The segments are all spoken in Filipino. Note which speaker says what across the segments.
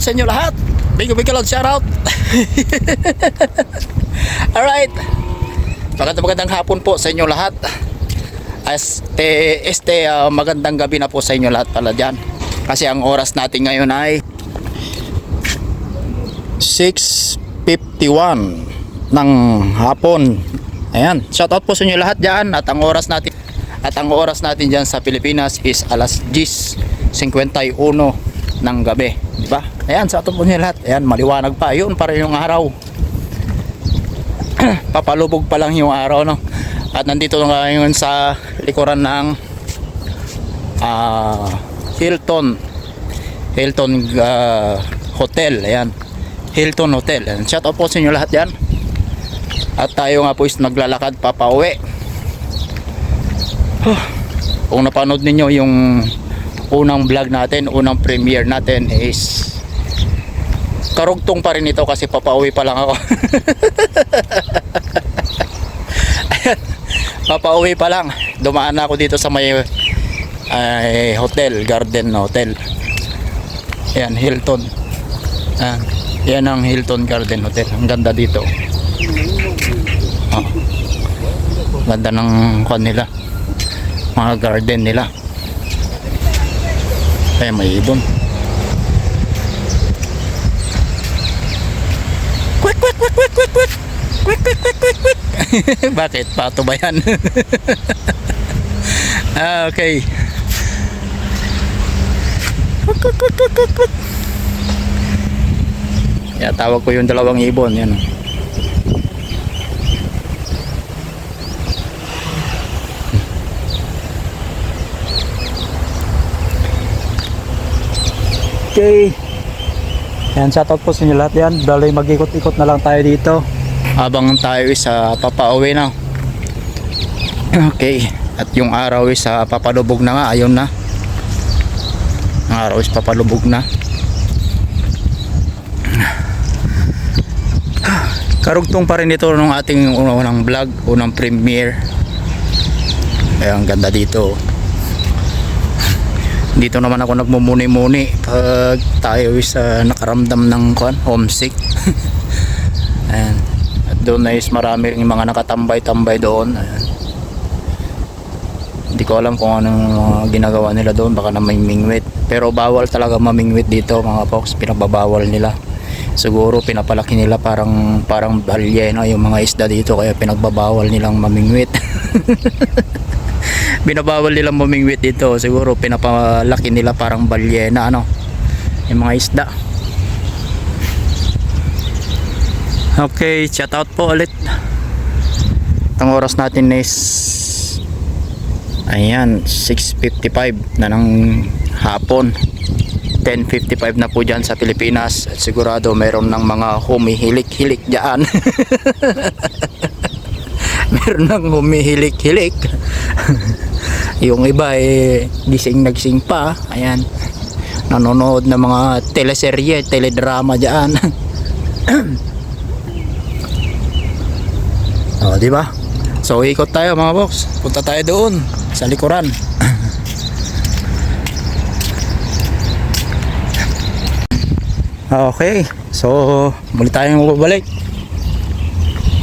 Speaker 1: out sa inyo lahat. Big big loud shout out. Alright. Magandang magandang hapon po sa inyo lahat. Este, este ah, magandang gabi na po sa inyo lahat pala dyan. Kasi ang oras natin ngayon ay 6.51 ng hapon. Ayan, shout out po sa inyo lahat dyan at ang oras natin at ang oras natin dyan sa Pilipinas is alas 10.51 ng gabi. Di ba? Ayan, out po inyo lahat. Ayan, maliwanag pa. Yun, para yung araw. Papalubog pa lang yung araw, no? At nandito na ngayon sa likuran ng ah, Hilton Hilton ah, Hotel. Ayan. Hilton Hotel. Ayan. Shout out po sa inyo lahat yan. At tayo nga po is naglalakad papauwi. Huh. Kung napanood ninyo yung unang vlog natin, unang premiere natin is karugtong pa rin ito kasi papauwi pa lang ako. Papauwi pa lang. Dumaan na ako dito sa may ay, hotel, Garden Hotel. Ayan, Hilton. Ayan. Yan ang Hilton Garden Hotel. Ang ganda dito. Oh. Ganda ng kwan nila. Mga garden nila. Ayan, may ibon. Kwek, kwek. Kwek, kwek, kwek, kwek, kwek. Bakit? Pato ba yan? ah, okay. Kwek, kwek, kwek, kwek, kwek, kwek. Kaya tawag ko yung dalawang ibon. Yan. Okay. Yan, shoutout po sa inyo lahat yan. Bali mag-ikot-ikot na lang tayo dito. Habang tayo is uh, papauwi na. Okay. At yung araw is uh, papalubog na nga. Ayun na. Ang araw is papalubog na. Karugtong pa rin ito nung ating unang vlog, unang premiere. Ay, ang ganda dito. Dito naman ako nagmumuni-muni pag tayo is uh, nakaramdam ng kwan, homesick. Ayan. At doon na is marami rin mga nakatambay-tambay doon. Ayan. Hindi ko alam kung anong mga ginagawa nila doon, baka na may mingwit. Pero bawal talaga mamingwit dito mga folks, pinababawal nila. Siguro pinapalaki nila parang parang balyena yung mga isda dito kaya pinagbabawal nilang mamingwit. binabawal nilang mamingwit dito. Siguro pinapalaki nila parang balyena ano? Yung mga isda. Okay shout out po ulit. Ang oras natin is ayan 6.55 na ng hapon. 10.55 na po dyan sa Pilipinas. At sigurado mayroon ng mga humihilik-hilik dyan. Meron ng humihilik-hilik yung iba eh gising nagsing pa. Ayan. Nanonood ng mga teleserye teledrama dyan. Oh di ba? So ikot tayo mga box. Punta tayo doon sa likuran. Okay. So muli tayong babalik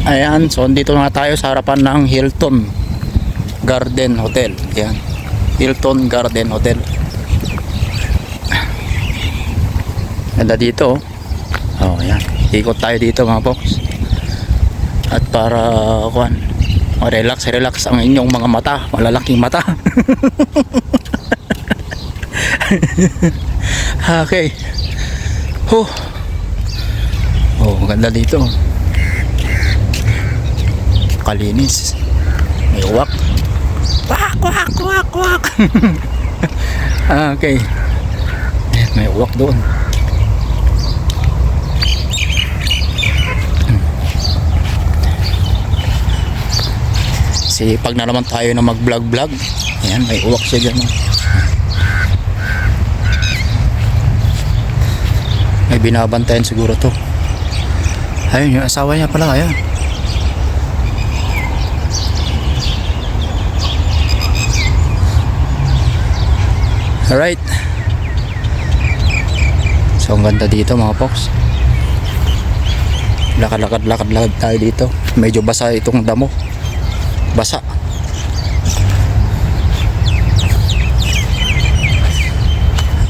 Speaker 1: ayan. So dito na tayo sa harapan ng Hilton Garden Hotel. Yan. Hilton Garden Hotel. Ganda dito. Oh, yan. Ikot tayo dito mga box. At para kuan, oh, relax, relax ang inyong mga mata, malalaking mata. okay. Oh. Oh, ganda dito. Kalinis. May uwak. Kwak, kwak, kwak. ah, okay. Ayan, May uwak doon. Kasi pag na naman tayo na mag-vlog-vlog, ayan, may uwak siya dyan. oh. May binabantayan siguro to. Ayun, yung asawa niya pala, ayan. Alright. So ang ganda dito mga folks. Lakad-lakad lakad-lakad tayo dito. Medyo basa itong damo. Basa.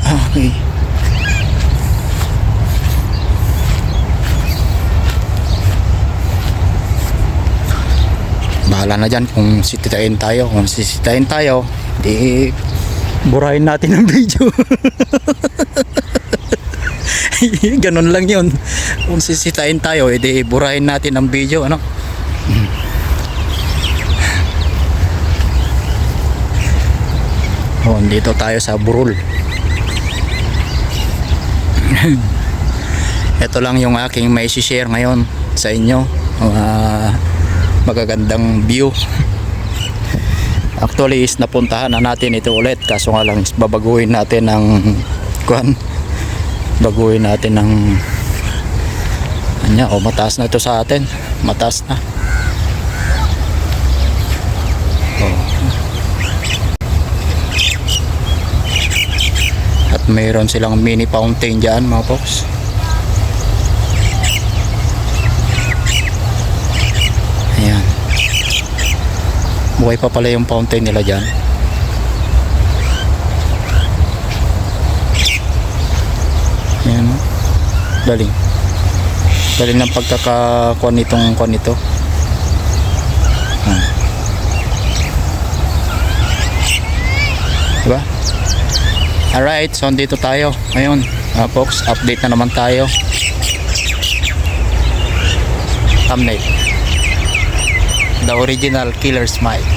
Speaker 1: Ah, Okay. Bahala na dyan kung sisitahin tayo. Kung sisitahin tayo, di burahin natin ang video. Ganun lang yun. Kung sisitahin tayo, edi burahin natin ang video. Ano? Oh, dito tayo sa Burul. Ito lang yung aking may share ngayon sa inyo. Mga magagandang view. Actually is napuntahan na natin ito ulit. Kaso nga lang babaguhin natin ng kuan baguhin natin ng anya o mataas na ito sa atin. Mataas na. Oh. at mayroon silang mini fountain dyan mga folks buhay pa pala yung fountain nila dyan. Ayan. Galing. Galing ng pagkakakuan nitong kuan nito. Hmm. diba? Alright so dito tayo. Ngayon uh, folks update na naman tayo. Thumbnail. The original killer smile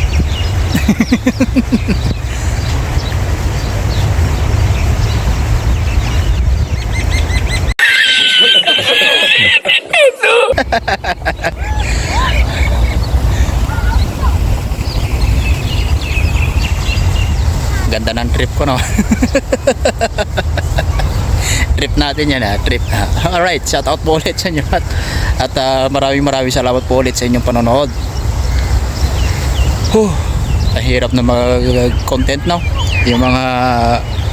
Speaker 1: ganda ng trip ko no? Trip natin yan ha trip alright shout out po ulit sa inyo at, at ah, maraming maraming salamat po ulit sa inyong panonood. Huh, hirap na mga content no? Yung mga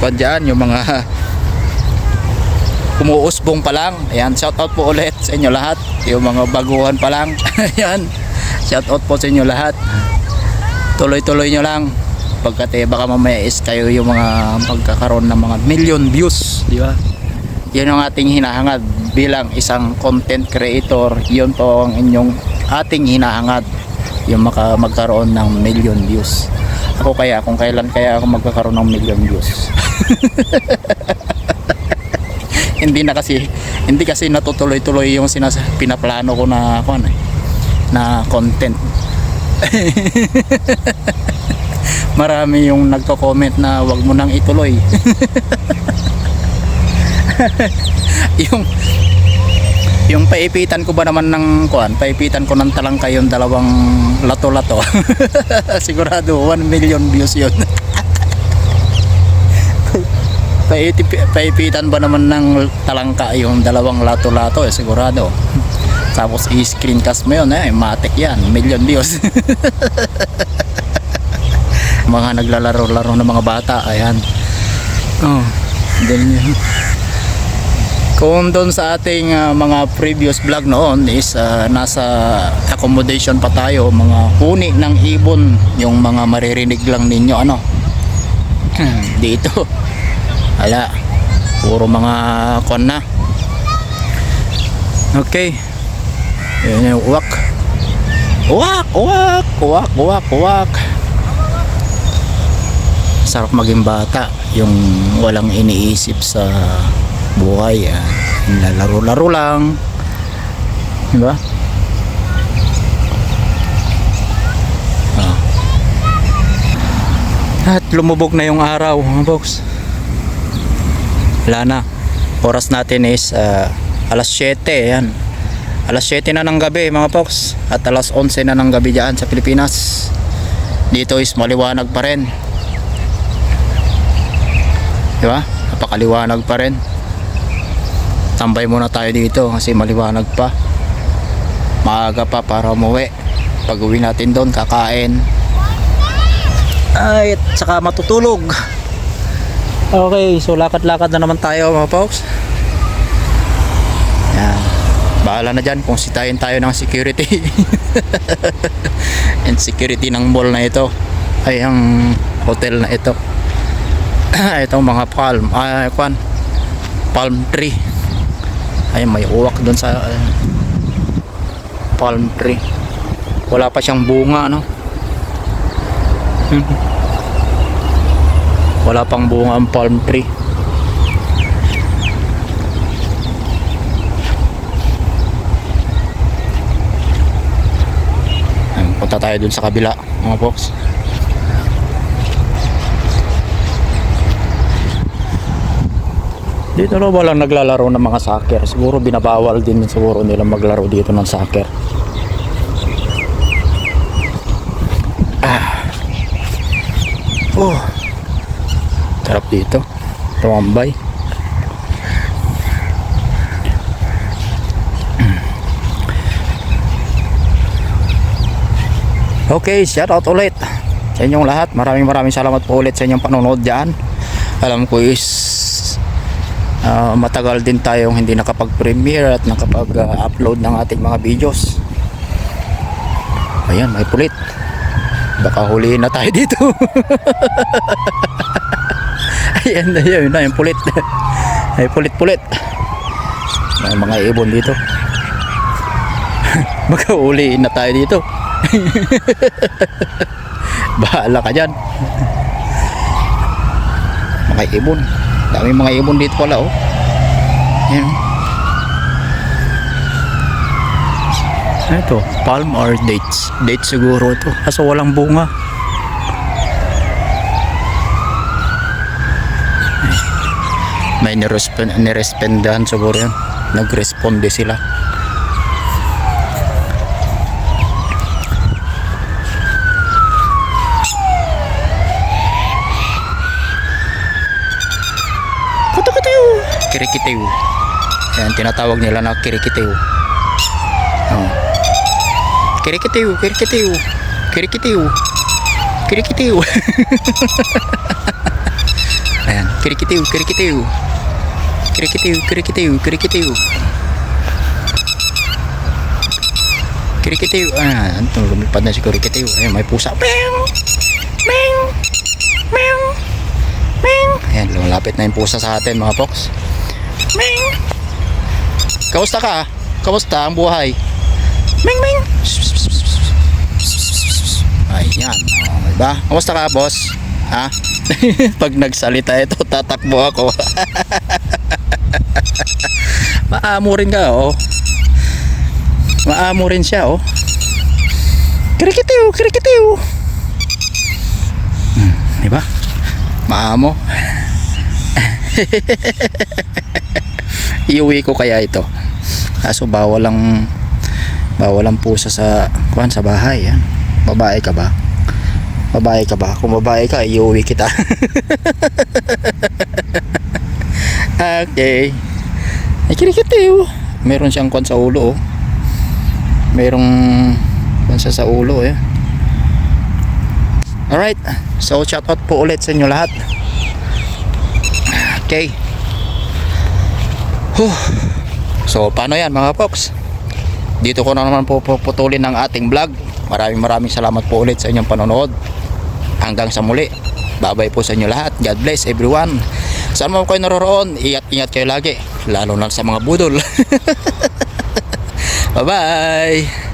Speaker 1: kwan dyan, yung mga umuusbong pa lang. Ayan shout out po ulit sa inyo lahat. Yung mga baguhan pa lang. Ayan shout out po sa inyo lahat. Tuloy tuloy nyo lang. Pagkat eh, baka mamaya is kayo yung mga pagkakaroon ng mga million views di ba? Yun ang ating hinahangad bilang isang content creator. Yun po ang inyong ating hinahangad yung maka magkaroon ng million views. Ako kaya kung kailan kaya ako magkakaroon ng million views. Hindi na kasi hindi kasi natutuloy-tuloy yung sinas pinaplano ko na eh, na content. Marami yung nagko-comment na wag mo nang ituloy. Yung yung paipitan ko ba naman ng kuan paipitan ko ng talangka yung dalawang lato-lato. Sigurado 1 million views yun. Paipitan ba naman ng talangka yung dalawang lato-lato eh sigurado. Tapos i-screencast mo yun eh matik yan million views. Mga naglalaro-laro ng mga bata ayan. Oh din yun kung doon sa ating ah, mga previous vlog noon is ah, nasa accommodation pa tayo mga huni ng ibon yung mga maririnig lang ninyo ano? Dito. Ala puro mga kon na. Okay. Yun yung uwak. Uwak uwak uwak uwak uwak. Sarap maging bata yung walang iniisip sa buhay ah. lalaro-laro lang. Di ba Ah. at lumubog na yung araw mga box. Wala na. Oras natin is ah, alas 7 yan alas 7 na ng gabi mga box. At alas 11 na ng gabi dyan sa Pilipinas. Dito is maliwanag pa rin. Di ba napakaliwanag pa rin tambay muna tayo dito kasi maliwanag pa maaga pa para umuwi pag uwi natin doon kakain ay saka matutulog okay so lakad-lakad na naman tayo mga folks Yan. Bahala na dyan kung sitayin tayo ng security. And security ng mall na ito ay ang hotel na ito. Itong mga palm, ay kwan, palm tree. Ay may uwak doon sa uh, palm tree. Wala pa siyang bunga, no? Wala pang bunga ang palm tree. Punta tayo dun sa kabila, mga box. Dito na walang naglalaro ng mga soccer. Siguro binabawal din siguro nila maglaro dito ng soccer. Ah. Oh. Sarap dito. Tumambay. Okay, shout out ulit sa inyong lahat. Maraming maraming salamat po ulit sa inyong panonood dyan. Alam ko is ah, matagal din tayong hindi nakapag-premiere at nakapag-upload ng ating mga videos. Ayan, may pulit. Baka huliin na tayo dito. ayan, ayan, na yung pulit. May pulit-pulit. May mga ibon dito. Baka huliin na tayo dito. Bahala ka dyan. Mga ibon. Dami mga ibon dito pala oh. Yan. ito? Palm or dates? Dates siguro ito. Kaso walang bunga. May nirespond, nirespondahan siguro yan. Nagresponde sila. Kirikitiw. Yan, tinatawag nila na kirikitiw. Oh. Kirikitiw, kirikitiw. Kirikitiw. Kirikitiw. Ayan, kirikitiw, kirikitiw. Kirikitiw, kirikitiw, kirikitiw. Kirikitiw. Ah, ito, lumipad na si kirikitiw. Ayan, may pusa. Meow! Meow! Meow! Ayan, lumalapit na yung pusa sa atin mga poks. Meow! Kamusta ka? Kamusta ang buhay? Ming ming. Ayan. Oh, diba? Kamusta ka, boss? Ha? Pag nagsalita ito, tatakbo ako. Maamo rin ka, oh. Maamo rin siya, oh. Krikitiw, krikitiw. Hmm, diba? Maamo. Iuwi ko kaya ito. Kaso bawal ang bawal ang pusa sa kuan sa bahay yan. Babae ka ba? Babae ka ba? Kung babae ka, iuwi kita. okay. Ay, kirikitiw. Meron siyang kuan sa ulo, oh. Merong siya sa ulo, eh. Alright. So, shout out po ulit sa inyo lahat. Okay. Huh. So, paano yan mga folks? Dito ko na naman po puputulin ng ating vlog. Maraming maraming salamat po ulit sa inyong panonood. Hanggang sa muli. Babay po sa inyo lahat. God bless everyone. Saan mo kayo naroroon, ingat-ingat kayo lagi. Lalo na sa mga budol. Bye-bye!